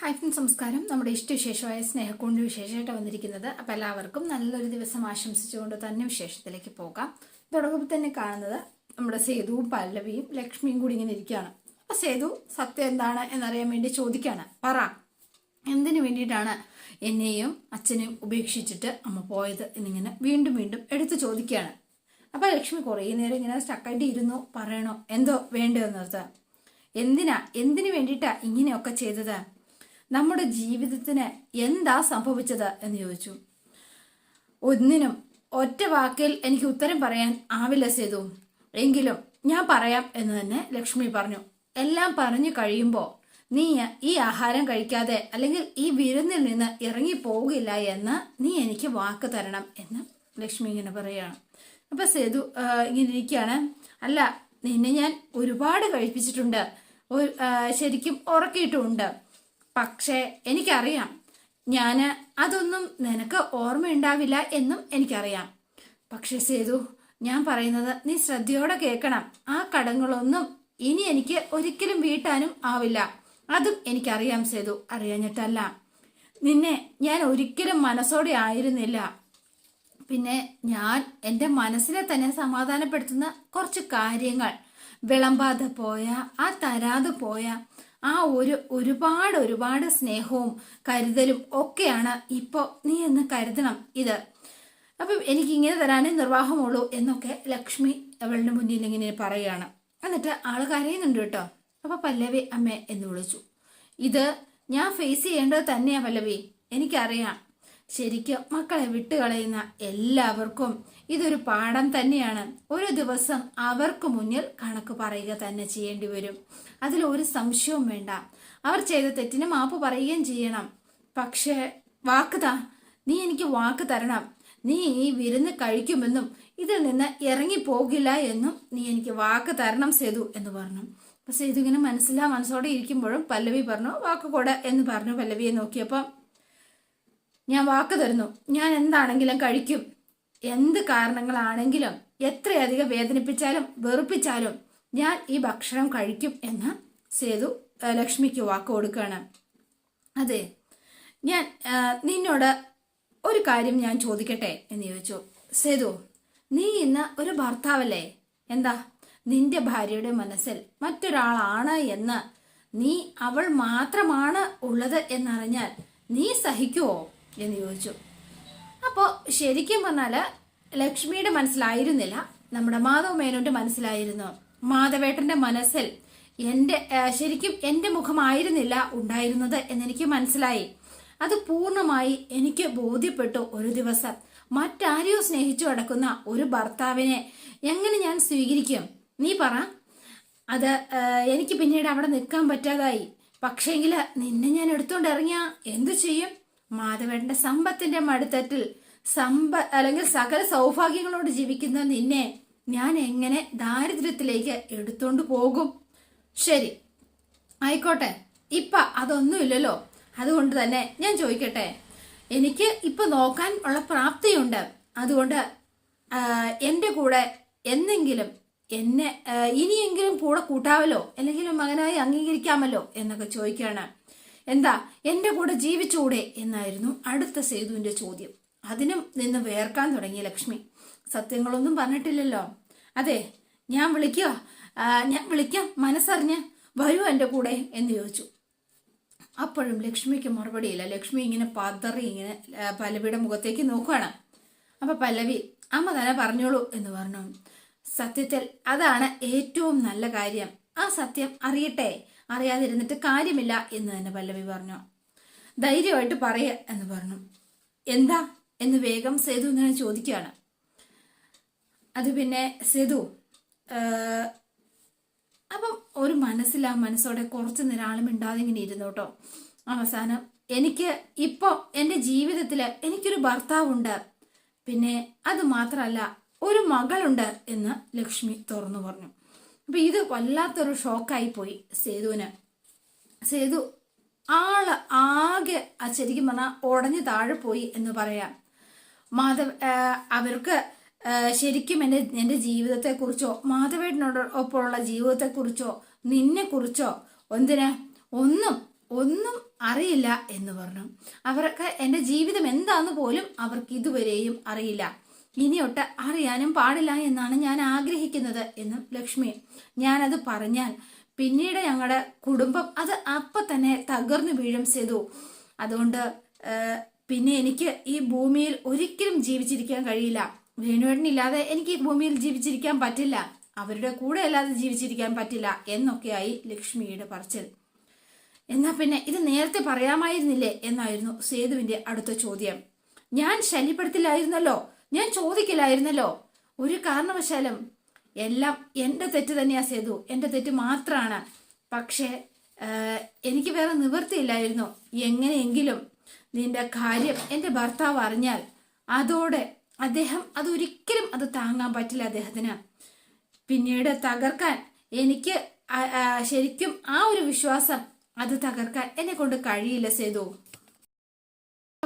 Hi friends നമസ്കാരം നമ്മുടെ ഇഷ്ടവിശേഷമായ സ്നേഹക്കൊണ്ട് വിശേഷമായിട്ട് വന്നിരിക്കുന്നത്. അപ്പോൾ എല്ലാവർക്കും നല്ലൊരു ദിവസം ആശംസിച്ചുകൊണ്ട് തന്നെ വിശേഷത്തിലേക്ക് പോകാം. തുടങ്ങുമ്പോൾ തന്നെ കാണുന്നത് നമ്മുടെ സേതുവും പല്ലവിയും ലക്ഷ്മിയും കൂടി ഇങ്ങനെ ഇരിക്കുകയാണ്. അപ്പോൾ സേതു സത്യം എന്താണ് എന്നറിയാൻ വേണ്ടി ചോദിക്കുകയാണ്. പറ എന്തിനു വേണ്ടിയിട്ടാണ് എന്നെയും അച്ഛനെയും ഉപേക്ഷിച്ചിട്ട് അമ്മ പോയത് എന്നിങ്ങനെ വീണ്ടും വീണ്ടും എടുത്തു ചോദിക്കുകയാണ്. അപ്പോൾ ലക്ഷ്മി കുറേ നേരം ഇങ്ങനെ സ്റ്റക്കായിട്ട് ഇരുന്നു പറയണോ എന്തോ വേണ്ടതെന്നർത്ഥം എന്തിനാ എന്തിനു വേണ്ടിയിട്ടാ ഇങ്ങനെയൊക്കെ ചെയ്തത്? നമ്മുടെ ജീവിതത്തിന് എന്താ സംഭവിച്ചത് എന്ന് ചോദിച്ചു. ഒന്നിനും ഒറ്റ വാക്കിൽ എനിക്ക് ഉത്തരം പറയാൻ ആവില്ല സേതു. എങ്കിലും ഞാൻ പറയാം എന്ന് തന്നെ ലക്ഷ്മി പറഞ്ഞു. എല്ലാം പറഞ്ഞു കഴിയുമ്പോൾ നീ ഈ ആഹാരം കഴിക്കാതെ അല്ലെങ്കിൽ ഈ വിരുന്നിൽ നിന്ന് ഇറങ്ങി പോകില്ല എന്ന് നീ എനിക്ക് വാക്ക് തരണം എന്ന് ലക്ഷ്മി ഇങ്ങനെ പറയുകയാണ്. അപ്പൊ സേതു ഇങ്ങനെ ഇരിക്കുകയാണ്. അല്ല നിന്നെ ഞാൻ ഒരുപാട് കഴിപ്പിച്ചിട്ടുണ്ട്. ശരിക്കും ഉറക്കിയിട്ടുമുണ്ട്. പക്ഷേ എനിക്കറിയാം. ഞാൻ അതൊന്നും നിനക്ക് ഓർമ്മയുണ്ടാവില്ല എന്നും എനിക്കറിയാം. പക്ഷേ സേതു ഞാൻ പറയുന്നത് നീ ശ്രദ്ധയോടെ കേൾക്കണം. ആ കടങ്ങളൊന്നും ഇനി എനിക്ക് ഒരിക്കലും വീട്ടാനും ആവില്ല. അതും എനിക്കറിയാം സേതു അറിയഞ്ഞിട്ടല്ല. നിന്നെ ഞാൻ ഒരിക്കലും മനസ്സോടെ ആയിരുന്നില്ല. പിന്നെ ഞാൻ എന്റെ മനസ്സിനെ തന്നെ സമാധാനപ്പെടുത്തുന്ന കുറച്ച് കാര്യങ്ങൾ. വിളമ്പാതെ പോയ ആ തരാതെ പോയ ആ ഒരു ഒരുപാട് ഒരുപാട് സ്നേഹവും കരുതലും ഒക്കെയാണ് ഇപ്പോൾ നീ എന്ന് കരുതണം ഇത്. അപ്പം എനിക്ക് ഇങ്ങനെ തരാനേ നിർവാഹമുള്ളൂ എന്നൊക്കെ ലക്ഷ്മി അവളുടെ മുന്നിൽ ഇങ്ങനെ പറയുകയാണ്. എന്നിട്ട് ആൾ കരയുന്നുണ്ട് കേട്ടോ. അപ്പൊ പല്ലവി അമ്മ എന്ന് വിളിച്ചു. ഇത് ഞാൻ ഫേസ് ചെയ്യേണ്ടത് തന്നെയാ പല്ലവി. എനിക്കറിയാം. ശരിക്കും മക്കളെ വിട്ടുകളയുന്ന എല്ലാവർക്കും ഇതൊരു പാഠം തന്നെയാണ്. ഒരു ദിവസം അവർക്ക് മുന്നിൽ കണക്ക് പറയുക തന്നെ ചെയ്യേണ്ടി വരും. അതിൽ ഒരു സംശയവും വേണ്ട. അവർ ചെയ്ത തെറ്റിന് മാപ്പ് പറയുകയും ചെയ്യണം. പക്ഷേ വാക്കുതാ നീ എനിക്ക് വാക്ക് തരണം. നീ ഈ വിരുന്ന് കഴിക്കുമെന്നും ഇതിൽ നിന്ന് ഇറങ്ങി പോകില്ല എന്നും നീ എനിക്ക് വാക്ക് തരണം സേതു എന്ന് പറഞ്ഞു. അപ്പൊ സേതു ഇങ്ങനെ മനസ്സിലാ മനസ്സോടെ ഇരിക്കുമ്പോഴും പല്ലവി പറഞ്ഞു വാക്ക് എന്ന് പറഞ്ഞു പല്ലവിയെ നോക്കിയപ്പം ഞാൻ വാക്ക് തരുന്നു. ഞാൻ എന്താണെങ്കിലും കഴിക്കും. എന്ത് കാരണങ്ങളാണെങ്കിലും എത്രയധികം വേദനിപ്പിച്ചാലും വെറുപ്പിച്ചാലും ഞാൻ ഈ ഭക്ഷണം കഴിക്കും എന്ന് സേതു ലക്ഷ്മിക്ക് വാക്ക് കൊടുക്കുകയാണ്. അതെ ഞാൻ നിന്നോട് ഒരു കാര്യം ഞാൻ ചോദിക്കട്ടെ എന്ന് ചോദിച്ചു. സേതു നീ ഇന്ന് ഒരു ഭർത്താവല്ലേ? എന്താ? നിന്റെ ഭാര്യയുടെ മനസ്സിൽ മറ്റൊരാളാണ് എന്ന് നീ അവൾ മാത്രമാണ് ഉള്ളത് എന്നറിഞ്ഞാൽ നീ സഹിക്കുവോ? എന്ന് ചോദിച്ചു. അപ്പോൾ ശരിക്കും പറഞ്ഞാൽ ലക്ഷ്മിയുടെ മനസ്സിലായിരുന്നില്ല. നമ്മുടെ മാധവ മേനോന്റെ മനസ്സിലായിരുന്നു. മാധവേട്ടന്റെ മനസ്സിൽ എന്റെ ശരിക്കും എന്റെ മുഖമായിരുന്നില്ല ഉണ്ടായിരുന്നത് എന്നെനിക്ക് മനസ്സിലായി. അത് പൂർണമായി എനിക്ക് ബോധ്യപ്പെട്ടു ഒരു ദിവസം. മറ്റാരെയോ സ്നേഹിച്ചു കിടക്കുന്ന ഒരു ഭർത്താവിനെ എങ്ങനെ ഞാൻ സ്വീകരിക്കും? നീ പറ. അത് എനിക്ക് പിന്നീട് അവിടെ നിൽക്കാൻ പറ്റാതായി. പക്ഷേങ്കിൽ നിന്നെ ഞാൻ എടുത്തുകൊണ്ട് ഇറങ്ങിയ എന്തു ചെയ്യും? മാധവേട്ടന്റെ സമ്പത്തിന്റെ മടുത്തറ്റിൽ സമ്പ അല്ലെങ്കിൽ സകല സൗഭാഗ്യങ്ങളോട് ജീവിക്കുന്ന നിന്നെ ഞാൻ എങ്ങനെ ദാരിദ്ര്യത്തിലേക്ക് എടുത്തോണ്ട് പോകും? ശരി. ആയിക്കോട്ടെ. ഇപ്പ അതൊന്നുമില്ലല്ലോ. അതുകൊണ്ട് തന്നെ ഞാൻ ചോദിക്കട്ടെ. എനിക്ക് ഇപ്പൊ നോക്കാൻ ഉള്ള പ്രാപ്തിയുണ്ട്. അതുകൊണ്ട് എന്റെ കൂടെ എന്നെങ്കിലും എന്നെ ഇനിയെങ്കിലും കൂടെ കൂട്ടാമല്ലോ അല്ലെങ്കിൽ മകനായി അംഗീകരിക്കാമല്ലോ എന്നൊക്കെ ചോദിക്കുകയാണ് എന്താ? എന്റെ കൂടെ ജീവിച്ചൂടെ? എന്നായിരുന്നു അടുത്ത സേതുവിന്റെ ചോദ്യം. അതിനും നിന്ന് വേർക്കാൻ തുടങ്ങി ലക്ഷ്മി. സത്യങ്ങളൊന്നും പറഞ്ഞിട്ടില്ലല്ലോ. അതെ ഞാൻ വിളിക്കുക ഞാൻ വിളിക്കാം. മനസ്സറിഞ്ഞ് വരൂ എന്റെ കൂടെ എന്ന് ചോദിച്ചു. അപ്പോഴും ലക്ഷ്മിക്ക് മറുപടിയില്ല. ലക്ഷ്മി ഇങ്ങനെ പതറി ഇങ്ങനെ പല്ലവിയുടെ മുഖത്തേക്ക് നോക്കുകയാണ് അപ്പൊ പല്ലവി അമ്മ തന്നെ പറഞ്ഞോളൂ എന്ന് പറഞ്ഞു. സത്യത്തിൽ അതാണ് ഏറ്റവും നല്ല കാര്യം. ആ സത്യം അറിയട്ടെ? അറിയാതിരുന്നിട്ട് കാര്യമില്ല എന്ന് തന്നെ പല്ലവി പറഞ്ഞു. ധൈര്യമായിട്ട് പറയ എന്ന് പറഞ്ഞു. എന്താ? എന്ന് വേഗം സേതു ഇങ്ങനെ ചോദിക്കുകയാണ്. അത് പിന്നെ സേതു അപ്പം ഒരു മനസ്സിൽ ആ മനസ്സോടെ കുറച്ച് നേരം ആളും മിണ്ടാതെ ഇങ്ങനെ ഇരുന്നു കേട്ടോ. അവസാനം എനിക്ക് ഇപ്പോൾ എന്റെ ജീവിതത്തിൽ എനിക്കൊരു ഭർത്താവുണ്ട്. പിന്നെ അത് മാത്രമല്ല ഒരു മകളുണ്ട് എന്ന് ലക്ഷ്മി തുറന്നു പറഞ്ഞു. അപ്പൊ ഇത് വല്ലാത്തൊരു ഷോക്കായി പോയി സേതുവിന്. സേതു ആൾ ആകെ ശരിക്കും പറഞ്ഞാൽ ഉടഞ്ഞു താഴെ പോയി എന്ന് പറയാം. മാധവ് അവർക്ക് ശരിക്കും എന്റെ എന്റെ ജീവിതത്തെക്കുറിച്ചോ മാധവേട്ടനോട് ഒപ്പമുള്ള ജീവിതത്തെക്കുറിച്ചോ നിന്നെക്കുറിച്ചോ എന്തിന്? ഒന്നും ഒന്നും അറിയില്ല എന്ന് പറഞ്ഞു. അവർക്ക് എന്റെ ജീവിതം എന്താന്ന് പോലും അവർക്ക് ഇതുവരെയും അറിയില്ല. ഇനിയൊട്ട് അറിയാനും പാടില്ല എന്നാണ് ഞാൻ ആഗ്രഹിക്കുന്നത് എന്നും ലക്ഷ്മി. ഞാനത് പറഞ്ഞാൽ പിന്നീട് ഞങ്ങളുടെ കുടുംബം അത് അപ്പം തന്നെ തകർന്നു വീഴും ചെയ്തു അതുകൊണ്ട് പിന്നെ എനിക്ക് ഈ ഭൂമിയിൽ ഒരിക്കലും ജീവിച്ചിരിക്കാൻ കഴിയില്ല. വേണുവേട്ടനില്ലാതെ എനിക്ക് ഈ ഭൂമിയിൽ ജീവിച്ചിരിക്കാൻ പറ്റില്ല. അവരുടെ കൂടെ അല്ലാതെ ജീവിച്ചിരിക്കാൻ പറ്റില്ല എന്നൊക്കെയായി ലക്ഷ്മിയുടെ പറച്ചിൽ. എന്നാ പിന്നെ ഇത് നേരത്തെ പറയാമായിരുന്നില്ലേ എന്നായിരുന്നു സേതുവിന്റെ അടുത്ത ചോദ്യം. ഞാൻ ശല്യപ്പെടുത്തില്ലായിരുന്നല്ലോ. ഞാൻ ചോദിക്കില്ലായിരുന്നല്ലോ ഒരു കാരണവശാലും എല്ലാം എന്റെ തെറ്റ് തന്നെയാ സേതു. എന്റെ തെറ്റ് മാത്രമാണ് പക്ഷേ എനിക്ക് വേറെ നിവൃത്തിയില്ലായിരുന്നു. എങ്ങനെയെങ്കിലും നിന്റെ കാര്യം എന്റെ ഭർത്താവ് അറിഞ്ഞാൽ അതോടെ അദ്ദേഹം അതൊരിക്കലും അത് താങ്ങാൻ പറ്റില്ല അദ്ദേഹത്തിന്. പിന്നീട് തകർക്കാൻ എനിക്ക് ശരിക്കും ആ ഒരു വിശ്വാസം അത് തകർക്കാൻ എന്നെ കൊണ്ട് കഴിയില്ല സേതു.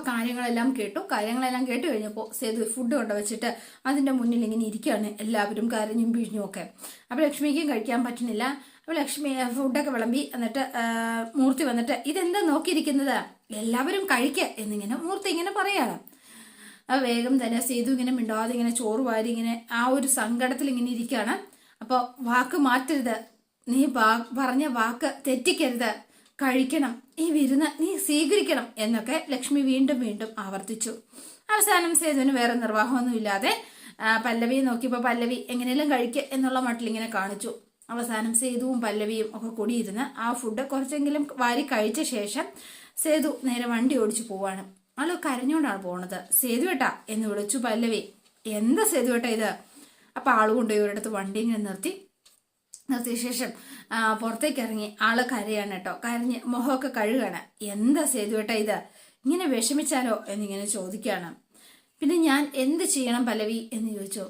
കാര്യങ്ങളെല്ലാം കേട്ടു. കാര്യങ്ങളെല്ലാം കേട്ട് കഴിഞ്ഞപ്പോൾ സേതു ഫുഡ് കൊണ്ടുവച്ചിട്ട് അതിന്റെ മുന്നിൽ ഇങ്ങനെ ഇരിക്കുകയാണ്. എല്ലാവരും കരഞ്ഞും പിഴിഞ്ഞും ഒക്കെ. അപ്പോൾ ലക്ഷ്മിക്കും കഴിക്കാൻ പറ്റുന്നില്ല. അപ്പോൾ ലക്ഷ്മി ഫുഡൊക്കെ വിളമ്പി എന്നിട്ട് മൂർത്തി വന്നിട്ട് ഇതെന്താ നോക്കിയിരിക്കുന്നത്? എല്ലാവരും കഴിക്ക എന്നിങ്ങനെ മൂർത്തി ഇങ്ങനെ പറയാണ്. ആ വേഗം തന്നെ സേതു ഇങ്ങനെ മിണ്ടാതെ ഇങ്ങനെ ചോറ് വാരി ഇങ്ങനെ ആ ഒരു സങ്കടത്തിൽ ഇങ്ങനെ ഇരിക്കുകയാണ്. അപ്പോൾ വാക്ക് മാറ്റരുത്. നീ പറഞ്ഞ വാക്ക് തെറ്റിക്കരുത്. കഴിക്കണം. ഈ വിരുന്ന് നീ സ്വീകരിക്കണം എന്നൊക്കെ ലക്ഷ്മി വീണ്ടും വീണ്ടും ആവർത്തിച്ചു. അവസാനം സേതുവിന് വേറെ നിർവാഹമൊന്നുമില്ലാതെ പല്ലവിയെ നോക്കിയപ്പോൾ പല്ലവി എങ്ങനെയെല്ലാം കഴിക്കുക എന്നുള്ള മട്ടിൽ ഇങ്ങനെ കാണിച്ചു. അവസാനം സേതുവും പല്ലവിയും ഒക്കെ കൂടിയിരുന്ന് ആ ഫുഡ് കുറച്ചെങ്കിലും വാരി കഴിച്ച ശേഷം സേതു നേരെ വണ്ടി ഓടിച്ചു പോവാണ്. ആൾ കരഞ്ഞുകൊണ്ടാണ് പോണത്? സേതുവേട്ടാ? എന്ന് വിളിച്ചു പല്ലവി. എന്താ സേതുവേട്ടാ ഇത്? അപ്പൊ ആൾ കൊണ്ടുപോയി ഒരിടത്ത് വണ്ടി ഇങ്ങനെ നിർത്തി. നിർത്തിയ ശേഷം ആ, പുറത്തേക്ക് ഇറങ്ങി ആൾ കരയാണ് കേട്ടോ കരഞ്ഞ് മുഖമൊക്കെ കഴുകാണ്. എന്താ സേതുവേട്ടാ ഇത്? ഇങ്ങനെ വിഷമിച്ചാലോ എന്നിങ്ങനെ ചോദിക്കുകയാണ് പിന്നെ ഞാൻ എന്ത് ചെയ്യണം പലവി എന്ന് ചോദിച്ചു.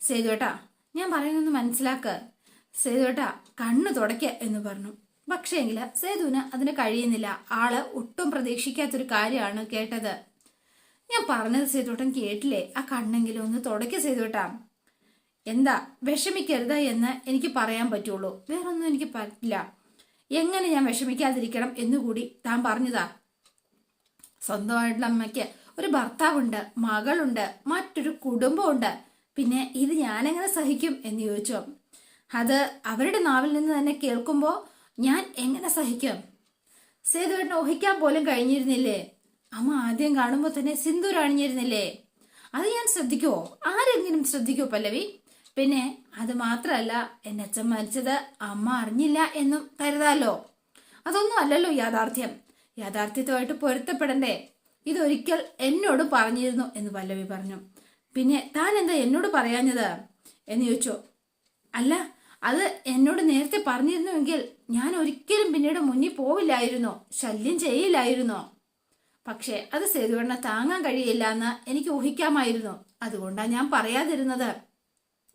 സേതുവേട്ടാ ഞാൻ പറയുന്നൊന്ന് മനസ്സിലാക്ക്. സേതുവേട്ടാ കണ്ണു തുടയ്ക്ക എന്ന് പറഞ്ഞു. പക്ഷേങ്കിൽ സേതുവിന് അതിന് കഴിയുന്നില്ല. ആൾ ഒട്ടും പ്രതീക്ഷിക്കാത്തൊരു കാര്യമാണ് കേട്ടത്. ഞാൻ പറഞ്ഞത് സേതുവേട്ടൻ കേട്ടില്ലേ? ആ കണ്ണെങ്കിലും ഒന്ന് തുടയ്ക്ക സേതുവേട്ടാ എന്താ? വിഷമിക്കരുത് എന്ന് എനിക്ക് പറയാൻ പറ്റുള്ളൂ. വേറൊന്നും എനിക്ക് പറ്റില്ല എങ്ങനെ ഞാൻ വിഷമിക്കാതിരിക്കണം എന്നുകൂടി താൻ പറഞ്ഞതാ. സ്വന്തമായിട്ടുള്ള അമ്മയ്ക്ക് ഒരു ഭർത്താവുണ്ട് മകളുണ്ട് മറ്റൊരു കുടുംബമുണ്ട് പിന്നെ ഇത് ഞാനെങ്ങനെ സഹിക്കും എന്ന് ചോദിച്ചു. അത് അവരുടെ നാവിൽ നിന്ന് തന്നെ കേൾക്കുമ്പോൾ ഞാൻ എങ്ങനെ സഹിക്കും? സേതുവേട്ടനെ ഊഹിക്കാൻ പോലും കഴിഞ്ഞിരുന്നില്ലേ? അമ്മ ആദ്യം കാണുമ്പോൾ തന്നെ സിന്ദൂർ അണിഞ്ഞിരുന്നില്ലേ? അത് ഞാൻ ശ്രദ്ധിക്കുമോ ആരെങ്കിലും ശ്രദ്ധിക്കുമോ പല്ലവി? പിന്നെ അത് മാത്രമല്ല എന്റെ അച്ഛൻ മരിച്ചത് അമ്മ അറിഞ്ഞില്ല എന്നും കരുതാലോ? അതൊന്നും അല്ലല്ലോ യാഥാർത്ഥ്യം. യാഥാർത്ഥ്യത്തുമായിട്ട് പൊരുത്തപ്പെടണ്ടേ? ഇതൊരിക്കൽ എന്നോട് പറഞ്ഞിരുന്നു എന്ന് പല്ലവി പറഞ്ഞു. പിന്നെ താൻ എന്താ എന്നോട് പറയാഞ്ഞത്? എന്ന് ചോദിച്ചു. അല്ല അത് എന്നോട് നേരത്തെ പറഞ്ഞിരുന്നുവെങ്കിൽ ഞാൻ ഒരിക്കലും പിന്നീട് മുന്നിൽ പോവില്ലായിരുന്നോ ശല്യം ചെയ്യില്ലായിരുന്നോ. പക്ഷേ അത് സേതുവണ്ണ താങ്ങാൻ കഴിയില്ല എന്ന് എനിക്ക് ഊഹിക്കാമായിരുന്നു. അതുകൊണ്ടാണ് ഞാൻ പറയാതിരുന്നത്.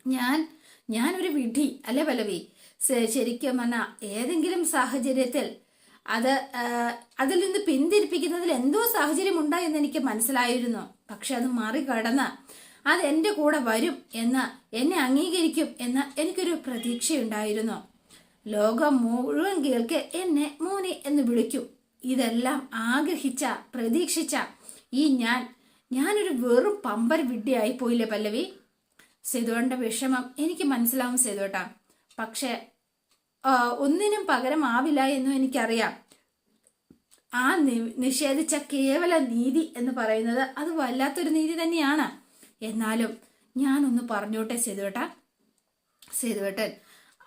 ഞാൻ ഞാനൊരു വിധി അല്ലേ പല്ലവി? സ- ശരിക്കും പറഞ്ഞാൽ ഏതെങ്കിലും സാഹചര്യത്തിൽ അത് അതിൽ നിന്ന് പിന്തിരിപ്പിക്കുന്നതിൽ എന്തോ സാഹചര്യം ഉണ്ടായെന്ന് എനിക്ക് മനസ്സിലായിരുന്നു. പക്ഷെ അത് മറികടന്ന് അത് എന്റെ കൂടെ വരും എന്ന് എന്നെ അംഗീകരിക്കും എന്ന് എനിക്കൊരു പ്രതീക്ഷയുണ്ടായിരുന്നു. ലോകം മുഴുവൻ കേൾക്ക് എന്നെ മോനെ എന്ന് വിളിക്കും. ഇതെല്ലാം ആഗ്രഹിച്ച പ്രതീക്ഷിച്ച ഈ ഞാൻ ഞാനൊരു വെറും പമ്പർ വിഡ്ഢിയായി പോയില്ലേ പല്ലവി? സേതുവേണ്ട വിഷമം എനിക്ക് മനസ്സിലാവും സേതുവേട്ട പക്ഷെ ഒന്നിനും പകരമാവില്ല എന്നും എനിക്കറിയാം. ആ നിഷേധിച്ച കേവല നീതി എന്ന് പറയുന്നത് അത് വല്ലാത്തൊരു നീതി തന്നെയാണ്. എന്നാലും ഞാനൊന്ന് പറഞ്ഞോട്ടെ സേതുവേട്ട സേതുവേട്ടൻ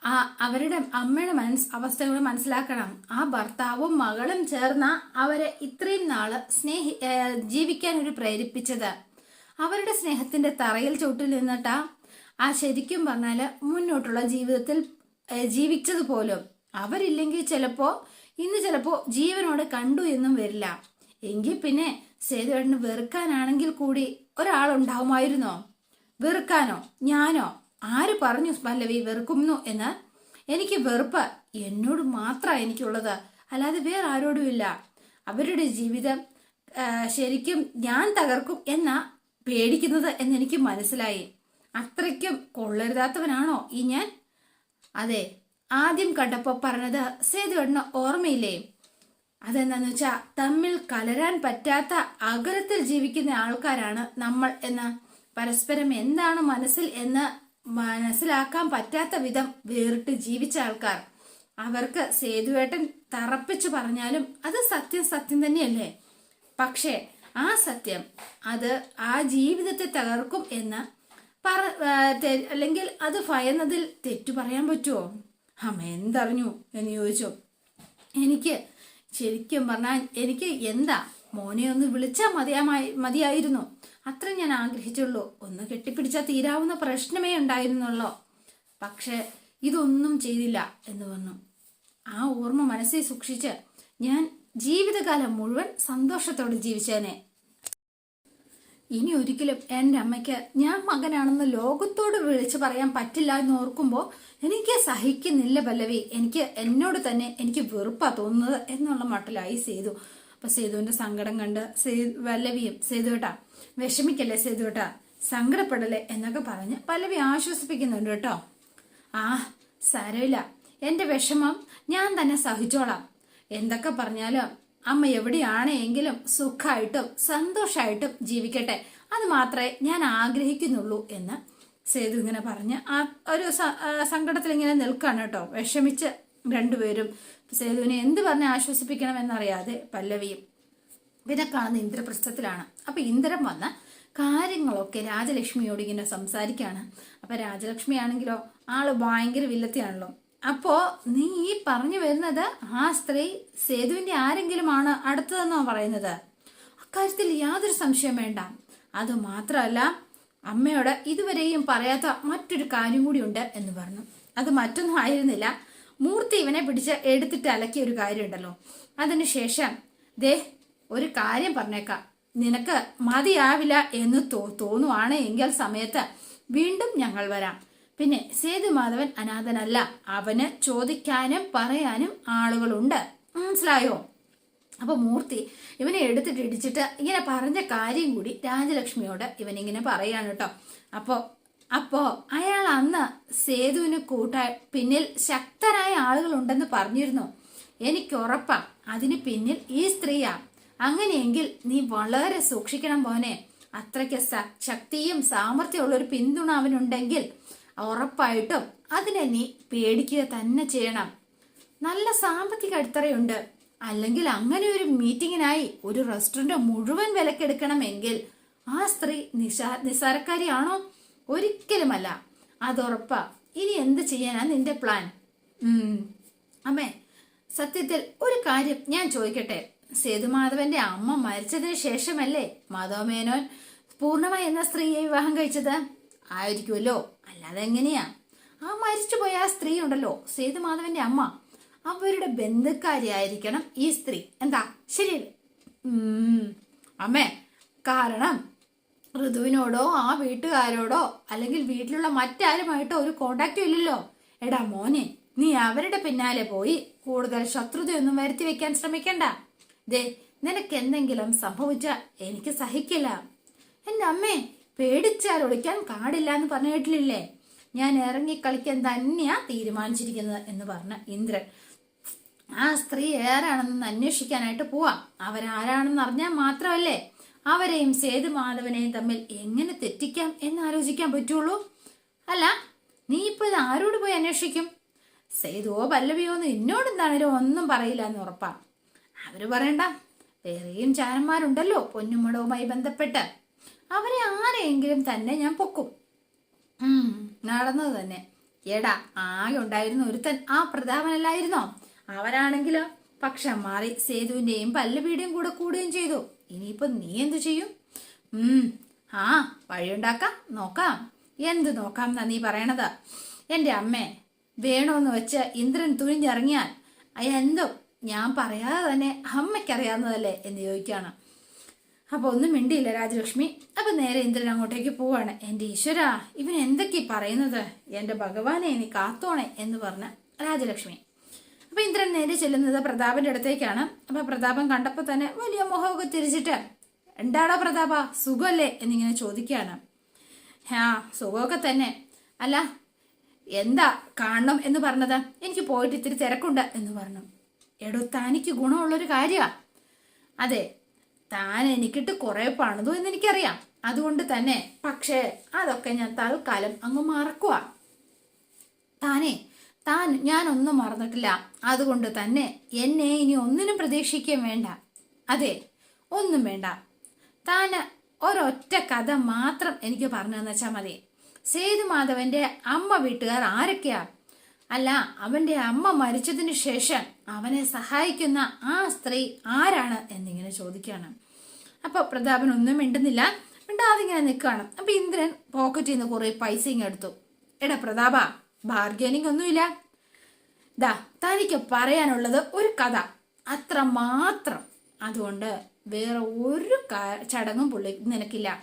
ആ അവരുടെ അമ്മയുടെ മനസ് അവസ്ഥകൾ മനസ്സിലാക്കണം. ആ ഭർത്താവും മകളും ചേർന്ന അവരെ ഇത്രയും നാൾ സ്നേഹി ജീവിക്കാൻ ഒരു പ്രേരിപ്പിച്ചത്. അവരുടെ സ്നേഹത്തിന്റെ തറയിൽ ചുട്ടിൽ നിന്നിട്ടാ ആ ശരിക്കും പറഞ്ഞാൽ മുന്നോട്ടുള്ള ജീവിതത്തിൽ ജീവിച്ചത് പോലും അവരില്ലെങ്കിൽ ചിലപ്പോ ഇന്ന് ചിലപ്പോ ജീവനോടെ കണ്ടു എന്നും വരില്ല. എങ്കിൽ പിന്നെ സേതുവേട്ടന് വെറുക്കാനാണെങ്കിൽ കൂടി ഒരാളുണ്ടാവുമായിരുന്നോ? വെറുക്കാനോ? ഞാനോ? ആര് പറഞ്ഞു പല്ലവി വെറുക്കുന്നു എന്ന്? എനിക്ക് വെറുപ്പ് എന്നോട് മാത്രമാണ് എനിക്കുള്ളത്. അല്ലാതെ വേറെ ആരോടും ഇല്ല. അവരുടെ ജീവിതം ശരിക്കും ഞാൻ തകർക്കും എന്നാ പേടിക്കുന്നത് എന്നെനിക്ക് മനസ്സിലായി. അത്രയ്ക്കും കൊള്ളരുതാത്തവനാണോ ഈ ഞാൻ? അതെ ആദ്യം കണ്ടപ്പോ പറഞ്ഞത് സേതുവേട്ടന് ഓർമ്മയില്ലേ? അതെന്താന്ന് വെച്ചാൽ തമ്മിൽ കലരാൻ പറ്റാത്ത അകലത്തിൽ ജീവിക്കുന്ന ആൾക്കാരാണ് നമ്മൾ എന്ന്. പരസ്പരം എന്താണ് മനസ്സിൽ എന്ന് മനസ്സിലാക്കാൻ പറ്റാത്ത വിധം വേറിട്ട് ജീവിച്ച ആൾക്കാർ. അവർക്ക് സേതുവേട്ടൻ തറപ്പിച്ചു പറഞ്ഞാലും അത് സത്യം സത്യം തന്നെയല്ലേ? പക്ഷേ ആ സത്യം അത് ആ ജീവിതത്തെ തകർക്കും എന്ന് പറ അല്ലെങ്കിൽ അത് ഭയന്നതിൽ തെറ്റു പറയാൻ പറ്റുമോ അമ്മ എന്തറിഞ്ഞു എന്ന് ചോദിച്ചു. എനിക്ക് ശരിക്കും പറഞ്ഞാൽ എനിക്ക് എന്താ? മോനെ ഒന്ന് വിളിച്ചാൽ മതിയാമായി മതിയായിരുന്നു. അത്ര ഞാൻ ആഗ്രഹിച്ചുള്ളൂ. ഒന്ന് കെട്ടിപ്പിടിച്ചാൽ തീരാവുന്ന പ്രശ്നമേ ഉണ്ടായിരുന്നുള്ളോ? പക്ഷേ ഇതൊന്നും ചെയ്തില്ല എന്ന് പറഞ്ഞു. ആ ഓർമ്മ മനസ്സിൽ സൂക്ഷിച്ച് ഞാൻ ജീവിതകാലം മുഴുവൻ സന്തോഷത്തോടെ ജീവിച്ചേനെ. ഇനി ഒരിക്കലും എന്റെ അമ്മയ്ക്ക് ഞാൻ മകനാണെന്ന് ലോകത്തോട് വിളിച്ചു പറയാൻ പറ്റില്ല എന്ന് ഓർക്കുമ്പോൾ എനിക്ക് സഹിക്കുന്നില്ല പല്ലവി. എനിക്ക് എന്നോട് തന്നെ എനിക്ക് വെറുപ്പാ തോന്നുന്നത് എന്നുള്ള മട്ടിലായി സേതു. അപ്പൊ സേതുവിന്റെ സങ്കടം കണ്ട് സേ വല്ലവിയും സേതുവേട്ടാ വിഷമിക്കല്ലേ സേതുവേട്ടാ സങ്കടപ്പെടല്ലേ എന്നൊക്കെ പറഞ്ഞ് പല്ലവി ആശ്വസിപ്പിക്കുന്നുണ്ട് കേട്ടോ. ആ സാരമില്ല എന്റെ വിഷമം ഞാൻ തന്നെ സഹിച്ചോളാം. എന്തൊക്കെ പറഞ്ഞാലും അമ്മ എവിടെയാണ് എങ്കിലും സുഖമായിട്ടും സന്തോഷമായിട്ടും ജീവിക്കട്ടെ. അത് മാത്രമേ ഞാൻ ആഗ്രഹിക്കുന്നുള്ളൂ എന്ന് സേതു ഇങ്ങനെ പറഞ്ഞ് ആ ഒരു സങ്കടത്തിൽ ഇങ്ങനെ നിൽക്കാണ് കേട്ടോ. വിഷമിച്ച് രണ്ടുപേരും. സേതുവിനെ എന്ത് പറഞ്ഞ് ആശ്വസിപ്പിക്കണം എന്നറിയാതെ പല്ലവിയും പിന്നെ കാണുന്ന ഇന്ദ്രപ്രസ്ഥത്തിലാണ്. അപ്പൊ ഇന്ദ്രൻ വന്ന കാര്യങ്ങളൊക്കെ രാജലക്ഷ്മിയോട് ഇങ്ങനെ സംസാരിക്കാണ്. അപ്പൊ രാജലക്ഷ്മി ആണെങ്കിലോ ആൾ ഭയങ്കര വില്ലത്തിയാണല്ലോ. അപ്പോ നീ ഈ പറഞ്ഞു വരുന്നത് ആ സ്ത്രീ സേതുവിന്റെ ആരെങ്കിലും ആണ് അടുത്തതെന്നോ പറയുന്നത്? അക്കാര്യത്തിൽ യാതൊരു സംശയം വേണ്ട. അത് മാത്രമല്ല അമ്മയോട് ഇതുവരെയും പറയാത്ത മറ്റൊരു കാര്യം കൂടി ഉണ്ട് എന്ന് പറഞ്ഞു. അത് മറ്റൊന്നും ആയിരുന്നില്ല. മൂർത്തി ഇവനെ പിടിച്ച് എടുത്തിട്ട് അലക്കിയ ഒരു കാര്യമുണ്ടല്ലോ അതിനുശേഷം ദേ ഒരു കാര്യം പറഞ്ഞേക്കാം. നിനക്ക് മതിയാവില്ല എന്ന് തോ തോന്നുവാണ് എങ്കിൽ സമയത്ത് വീണ്ടും ഞങ്ങൾ വരാം. പിന്നെ സേതുമാധവൻ അനാഥനല്ല. അവന് ചോദിക്കാനും പറയാനും ആളുകളുണ്ട്. മനസ്സിലായോ? അപ്പൊ മൂർത്തി ഇവനെ എടുത്തിട്ട് ഇടിച്ചിട്ട് ഇങ്ങനെ പറഞ്ഞ കാര്യം കൂടി രാജലക്ഷ്മിയോട് ഇവനിങ്ങനെ പറയാണ് കേട്ടോ. അപ്പോ അപ്പോ അയാൾ അന്ന് സേതുവിന് കൂട്ടാ പിന്നിൽ ശക്തരായ ആളുകളുണ്ടെന്ന് പറഞ്ഞിരുന്നു. എനിക്ക് ഉറപ്പാ അതിന് പിന്നിൽ ഈ സ്ത്രീയാ. അങ്ങനെയെങ്കിൽ നീ വളരെ സൂക്ഷിക്കണം പോനെ അത്രയ്ക്ക് ശക്തിയും സാമർഥ്യമുള്ള ഒരു പിന്തുണ അവനുണ്ടെങ്കിൽ ഉറപ്പായിട്ടും അതിനെ നീ പേടിക്കുക തന്നെ ചെയ്യണം. നല്ല സാമ്പത്തിക അടിത്തറയുണ്ട്. അല്ലെങ്കിൽ അങ്ങനെ ഒരു മീറ്റിങ്ങിനായി ഒരു റെസ്റ്റോറന്റ് മുഴുവൻ വിലക്കെടുക്കണമെങ്കിൽ ആ സ്ത്രീ നിശാ നിസ്സാരക്കാരിയാണോ? ഒരിക്കലുമല്ല. അതുറപ്പാ. ഇനി എന്ത് ചെയ്യാനാ നിന്റെ പ്ലാൻ. അമ്മേ സത്യത്തിൽ ഒരു കാര്യം ഞാൻ ചോദിക്കട്ടെ? സേതുമാധവന്റെ അമ്മ മരിച്ചതിന് ശേഷമല്ലേ മാധവമേനോൻ പൂർണമായി എന്ന സ്ത്രീയെ വിവാഹം കഴിച്ചത്? ആയിരിക്കുമല്ലോ. അല്ലാതെ എങ്ങനെയാ? ആ മരിച്ചുപോയ ആ സ്ത്രീ ഉണ്ടല്ലോ സേതുമാധവന്റെ അമ്മ. അവരുടെ ബന്ധുക്കാരിയായിരിക്കണം ഈ സ്ത്രീ. എന്താ? ശരിയല്ലേ. അമ്മേ കാരണം ഋതുവിനോടോ ആ വീട്ടുകാരോടോ അല്ലെങ്കിൽ വീട്ടിലുള്ള മറ്റാരുമായിട്ടോ ഒരു കോണ്ടാക്റ്റും ഇല്ലല്ലോ. എടാ മോനെ നീ അവരുടെ പിന്നാലെ പോയി കൂടുതൽ ശത്രുതയൊന്നും വരുത്തി വെക്കാൻ ശ്രമിക്കണ്ട. ദേ നിനക്ക് എന്തെങ്കിലും സംഭവിച്ച എനിക്ക് സഹിക്കില്ല. എന്റെ അമ്മേ പേടിച്ചാൽ ഒളിക്കാൻ കാടില്ല എന്ന് പറഞ്ഞു കേട്ടില്ലേ ഞാൻ ഇറങ്ങി കളിക്കാൻ തന്നെയാ തീരുമാനിച്ചിരിക്കുന്നത് എന്ന് പറഞ്ഞ ഇന്ദ്രൻ. ആ സ്ത്രീ ഏറാണെന്ന് അന്വേഷിക്കാനായിട്ട് പോവാം. അവരാരാണെന്ന് അറിഞ്ഞാൽ മാത്രമല്ലേ അവരെയും സേതു മാധവനെയും തമ്മിൽ എങ്ങനെ തെറ്റിക്കാം എന്ന് ആലോചിക്കാൻ പറ്റുള്ളൂ? അല്ല നീ ഇപ്പൊ ഇത് ആരോട് പോയി അന്വേഷിക്കും? സേതുവോ പല്ലവിയോ എന്ന് എന്നോട് എന്താണേലും ഒന്നും പറയില്ല എന്ന് ഉറപ്പാ. അവർ പറയണ്ട. വേറെയും ചാരന്മാരുണ്ടല്ലോ പൊന്നുമടവുമായി ബന്ധപ്പെട്ട്. അവരെ ആരെയെങ്കിലും തന്നെ ഞാൻ പൊക്കും. നടന്നത് തന്നെ. എടാ ആകെ ഉണ്ടായിരുന്ന ഒരുത്തൻ ആ പ്രതാപനല്ലായിരുന്നോ? അവരാണെങ്കിലോ? പക്ഷം മാറി സേതുവിന്റെയും പല്ലവിയുടെയും കൂടെ കൂടുകയും ചെയ്തു. ഇനിയിപ്പോ നീ എന്തു ചെയ്യും? ഉം ആ വഴിയുണ്ടാക്കാം നോക്കാം. എന്ത് നോക്കാം എന്നാ നീ പറയണത്? എന്റെ അമ്മേ വേണോന്ന് വെച്ച് ഇന്ദ്രൻ തുനിഞ്ഞിറങ്ങിയാൽ എന്തോ? ഞാൻ പറയാതെ തന്നെ അമ്മയ്ക്കറിയാവുന്നതല്ലേ എന്ന് ചോദിക്കുകയാണ് അപ്പൊ ഒന്നും മിണ്ടിയില്ല രാജലക്ഷ്മി. അപ്പൊ നേരെ ഇന്ദ്രൻ അങ്ങോട്ടേക്ക് പോവാണ്. എന്റെ ഈശ്വര ഇവൻ എന്തൊക്കെ പറയുന്നത്? എന്റെ ഭഗവാനെ ഇനി കാത്തോണേ എന്ന് പറഞ്ഞ രാജലക്ഷ്മി. അപ്പൊ ഇന്ദ്രൻ നേരെ ചെല്ലുന്നത് പ്രതാപന്റെ അടുത്തേക്കാണ്. അപ്പൊ പ്രതാപൻ കണ്ടപ്പോ തന്നെ വലിയ മുഖമൊക്കെ തിരിച്ചിട്ട് എന്താടോ പ്രതാപ സുഖമല്ലേ എന്നിങ്ങനെ ചോദിക്കുകയാണ്. ആ സുഖമൊക്കെ തന്നെ. അല്ല എന്താ കാണണം എന്ന് പറഞ്ഞത്? എനിക്ക് പോയിട്ട് ഇത്തിരി തിരക്കുണ്ട് എന്ന് പറഞ്ഞു. എടോ തനിക്ക് ഗുണമുള്ളൊരു കാര്യമാണ് അതെ താൻ എനിക്കിട്ട് കുറെ പണിതു എന്ന് എനിക്കറിയാം അതുകൊണ്ട് തന്നെ പക്ഷേ അതൊക്കെ ഞാൻ തൽക്കാലം അങ്ങ് മറക്കുക താനേ താൻ ഒന്നും മറന്നിട്ടില്ല. അതുകൊണ്ട് തന്നെ എന്നെ ഇനി ഒന്നിനും പ്രതീക്ഷിക്കുകയും വേണ്ട. അതെ ഒന്നും വേണ്ട. താൻ ഒരൊറ്റ കഥ മാത്രം എനിക്ക് പറഞ്ഞു തന്നെച്ചാൽ മതി. സേതുമാധവന്റെ അമ്മ വീട്ടുകാർ ആരൊക്കെയാ? അല്ല അവന്റെ അമ്മ മരിച്ചതിന് ശേഷം അവനെ സഹായിക്കുന്ന ആ സ്ത്രീ ആരാണ് എന്നിങ്ങനെ ചോദിക്കുകയാണ് അപ്പൊ പ്രതാപൻ ഒന്നും മിണ്ടുന്നില്ല. മിണ്ടാതെ ഇങ്ങനെ നിൽക്കുകയാണ് അപ്പോൾ ഇന്ദ്രൻ പോക്കറ്റിൽ നിന്ന് കുറേ പൈസ ഇങ്ങെടുത്തു എടാ പ്രതാപ ബാർഗനിങ് ഒന്നുമില്ല. ദാ തനിക്ക് പറയാനുള്ളത് ഒരു കഥ. അത്ര മാത്രം. അതുകൊണ്ട് വേറെ ഒരു ചടങ്ങും പുള്ളി നിനക്കില്ല.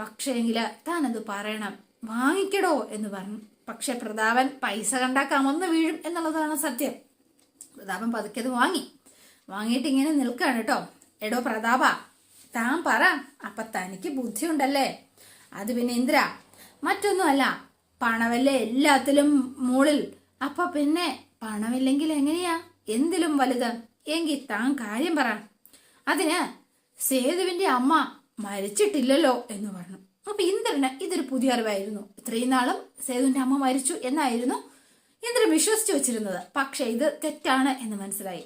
പക്ഷേങ്കിൽ അത് പറയണം. വാങ്ങിക്കടോ എന്ന് പറഞ്ഞു. പക്ഷെ പ്രതാപൻ പൈസ കണ്ടാക്കാൻ കമന്ന് വീഴും എന്നുള്ളതാണ് സത്യം. പ്രതാപൻ പതുക്കെ അത് വാങ്ങി. വാങ്ങിയിട്ട് ഇങ്ങനെ നിൽക്കുകയാണ് കേട്ടോ. എടോ പ്രതാപ താൻ പറ. അപ്പൊ തനിക്ക് ബുദ്ധിയുണ്ടല്ലേ? അത് പിന്നെ ഇന്ദ്ര. മറ്റൊന്നുമല്ല പണമല്ലേ എല്ലാത്തിലും മുകളിൽ അപ്പൊ പിന്നെ പണമില്ലെങ്കിൽ എങ്ങനെയാ? എന്തിലും വലുത്. എങ്കിൽ താൻ കാര്യം പറ. അതിന് സേതുവിന്റെ അമ്മ മരിച്ചിട്ടില്ലല്ലോ എന്ന് പറഞ്ഞു. അപ്പൊ ഇന്ദ്രന് ഇതൊരു പുതിയ അറിവായിരുന്നു. ഇത്രയും നാളും സേതുവിന്റെ അമ്മ മരിച്ചു എന്നായിരുന്നു ഇന്ദ്രൻ വിശ്വസിച്ചു വെച്ചിരുന്നത്. പക്ഷെ ഇത് തെറ്റാണ് എന്ന് മനസ്സിലായി.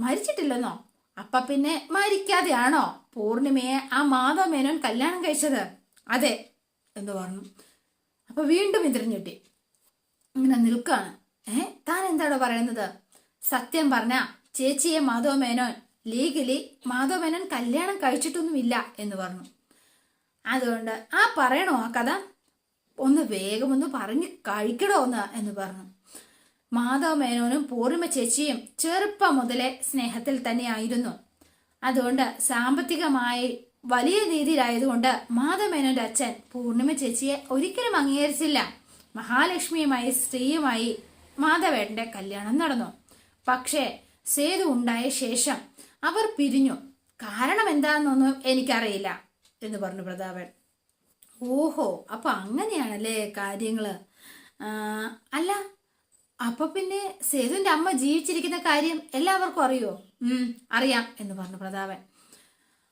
മരിച്ചിട്ടില്ലെന്നോ? അപ്പൊ പിന്നെ മരിക്കാതെയാണോ പൂർണിമയെ ആ മാധവമേനോൻ കല്യാണം കഴിച്ചത്? അതെ എന്ന് പറഞ്ഞു. അപ്പൊ വീണ്ടും ഇതിരിഞ്ഞിട്ടി ഇങ്ങനെ നിൽക്കാണ്. ഏ താൻ എന്താണോ പറയുന്നത് സത്യം പറഞ്ഞ ചേച്ചിയെ മാധവമേനോൻ ലീഗലി മാധവമേനോൻ കല്യാണം കഴിച്ചിട്ടൊന്നുമില്ല എന്ന് പറഞ്ഞു. അതുകൊണ്ട് ആ പറയണോ ആ കഥ? ഒന്ന് വേഗം ഒന്ന് പറഞ്ഞു കഴിക്കണോ ഒന്ന് എന്ന് പറഞ്ഞു. മാധവ മേനോനും പൂർണിമ ചേച്ചിയും ചെറുപ്പം മുതലേ സ്നേഹത്തിൽ തന്നെയായിരുന്നു. അതുകൊണ്ട് സാമ്പത്തികമായി വലിയ രീതിയിലായതുകൊണ്ട് മാധവമേനോന്റെ അച്ഛൻ പൂർണിമ ചേച്ചിയെ ഒരിക്കലും അംഗീകരിച്ചില്ല. മഹാലക്ഷ്മിയുമായി സ്ത്രീയുമായി മാധവേട്ടന്റെ കല്യാണം നടന്നു. പക്ഷേ സേതു ഉണ്ടായ ശേഷം അവർ പിരിഞ്ഞു. കാരണം എന്താണെന്നൊന്നും എനിക്കറിയില്ല എന്ന് പറഞ്ഞു പ്രതാപൻ. ഓഹോ അപ്പൊ അങ്ങനെയാണല്ലേ കാര്യങ്ങൾ? അല്ല അപ്പൊ പിന്നെ സേതുവിന്റെ അമ്മ ജീവിച്ചിരിക്കുന്ന കാര്യം എല്ലാവർക്കും അറിയോ? ഉം അറിയാം എന്ന് പറഞ്ഞു പ്രതാപൻ.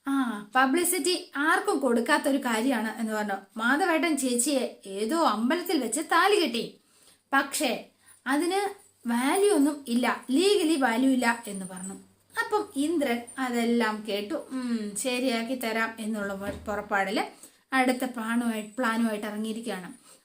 ആ പബ്ലിസിറ്റി ആർക്കും കൊടുക്കാത്ത ഒരു കാര്യമാണ് എന്ന് പറഞ്ഞു. മാധവേട്ടൻ ചേച്ചിയെ ഏതോ അമ്പലത്തിൽ വെച്ച് താലി കെട്ടി. പക്ഷേ അതിന് വാല്യൂ ഒന്നും ഇല്ല. ലീഗലി വാല്യൂ ഇല്ല എന്ന് പറഞ്ഞു. അപ്പം ഇന്ദ്രൻ അതെല്ലാം കേട്ടു. ശരിയാക്കി തരാം എന്നുള്ള പുറപ്പാടിൽ അടുത്ത പ്ലാനുമായി പ്ലാനുമായിട്ട് ഇറങ്ങിയിരിക്കുകയാണ്.